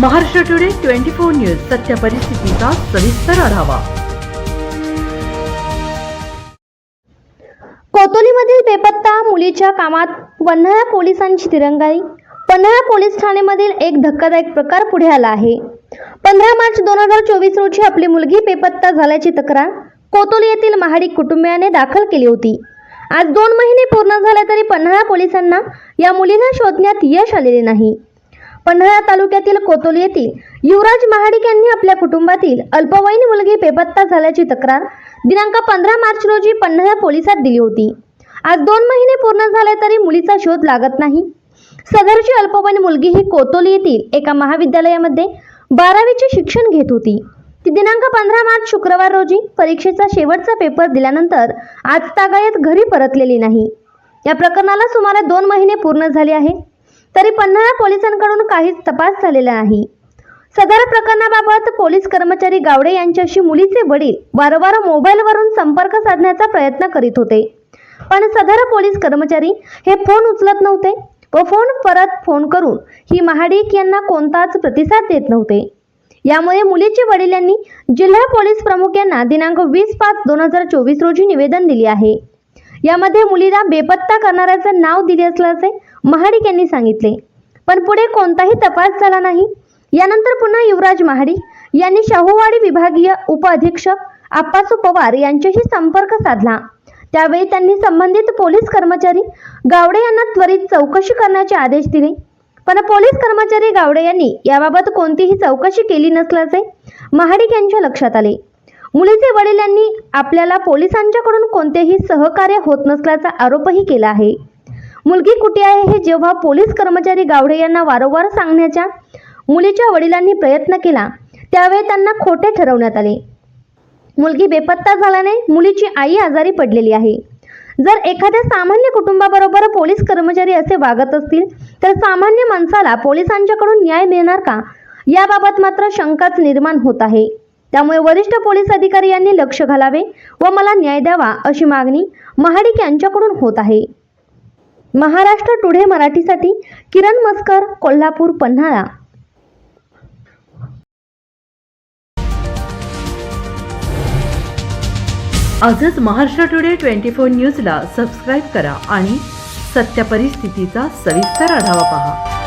Maharashtra today twenty four news सत्य परिस्थितीचा सविस्तर आढावा. कोतोलीमधील बेपत्ता मुलीच्या कामात पन्हाळा पोलिसांची तिरंगाई. पन्हाळा पोलीस ठाण्यामधील एक धक्कादायक प्रकार पुढे आला आहे. पंधरा मार्च दोन हजार चोवीस रोजी आपली मुलगी बेपत्ता झाल्याची तक्रार कोतोली येथील महाडिक कुटुंबियाने दाखल केली होती. आज दोन महिने पूर्ण झाले तरी पन्हाळा पोलिसांना या मुलीला शोधण्यात यश आलेले नाही. पन्हाळा तालुक्यातील कोतोल येथील युवराज महाडिक यांनी आपल्या कुटुंबातील अल्पवयीन मुलगी बेपत्ता झाल्याची तक्रार दिनांक पंधरा मार्च रोजी पन्हाळा पोलिसात दिली होती. आज दोन महिने पूर्ण झाले तरी मुलीचा शोध लागत नाही. सदरची अल्पवयीन मुलगी ही कोतोल येथील एका महाविद्यालयामध्ये बारावीचे शिक्षण घेत होती. ती दिनांक पंधरा मार्च शुक्रवार रोजी परीक्षेचा शेवटचा पेपर दिल्यानंतर आज तागायत घरी परतलेली नाही. या प्रकरणाला सुमारे दोन महिने पूर्ण झाले आहे. तरी पन्हाळा पोलिसांकडून काहीच तपास झालेला नाही. सदर प्रकरणाबाबत पोलीस कर्मचारी गावडे यांच्याशी मुलीचे वडील वारंवार मोबाईलवरून संपर्क साधण्याचा प्रयत्न करीत होते. पण सदर पोलीस कर्मचारी हे फोन उचलत नव्हते व फोन परत फोन करून ही महाडिक यांना कोणताच प्रतिसाद देत नव्हते. यामुळे मुलीचे वडील यांनी जिल्हा पोलीस प्रमुख यांना दिनांक वीस पाच दोन हजार चोवीस रोजी निवेदन दिले आहे. यामध्ये मुलीला बेपत्ता करणाऱ्याचं नाव दिले असल्याचे महाडिक यांनी सांगितले. पण पुढे कोणताही तपास झाला नाही. यानंतर पुन्हा युवराज महाडिक यांनी शाहूवाडी विभागीय उपअधीक्षक आप्पासू पवार यांच्याशी संपर्क साधला. त्यावेळी त्यांनी संबंधित पोलीस कर्मचारी गावडे यांना त्वरित चौकशी करण्याचे आदेश दिले. पण पोलीस कर्मचारी गावडे यांनी याबाबत कोणतीही चौकशी केली नसल्याचे महाडिक यांच्या लक्षात आले. मुलीचे वडील यांनी आपल्याला पोलिसांच्याकडून कोणतेही सहकार्य होत नसल्याचा आरोपही केला आहे. मुलगी कुठे आहे हे जेव्हा पोलीस कर्मचारी गावडे यांना वारंवार सांगण्याच्या मुलीच्या वडिलांनी प्रयत्न केला त्यावेळी त्यांना खोटे ठरवण्यात आले. मुलगी बेपत्ता झाल्याने मुलीची आई आजारी पडलेली आहे. जर एखाद्या सामान्य कुटुंबाबरोबर पोलीस कर्मचारी असे वागत असतील तर सामान्य माणसाला पोलिसांच्याकडून न्याय मिळणार का? याबाबत मात्र शंकाच निर्माण होत आहे. त्यामुळे वरिष्ठ पोलीस अधिकारी यांनी लक्ष घालावे व मला न्याय द्यावा अशी मागणी महाडिक यांच्याकडून होत आहे. महाराष्ट्र टुडे मराठीसाठी किरण मस्कर कोल्हापूर पन्हाळा. आजच महाराष्ट्र टुडे ट्वेंटी फोर न्यूजला सबस्क्राईब करा आणि सत्य परिस्थितीचा सविस्तर आढावा पहा.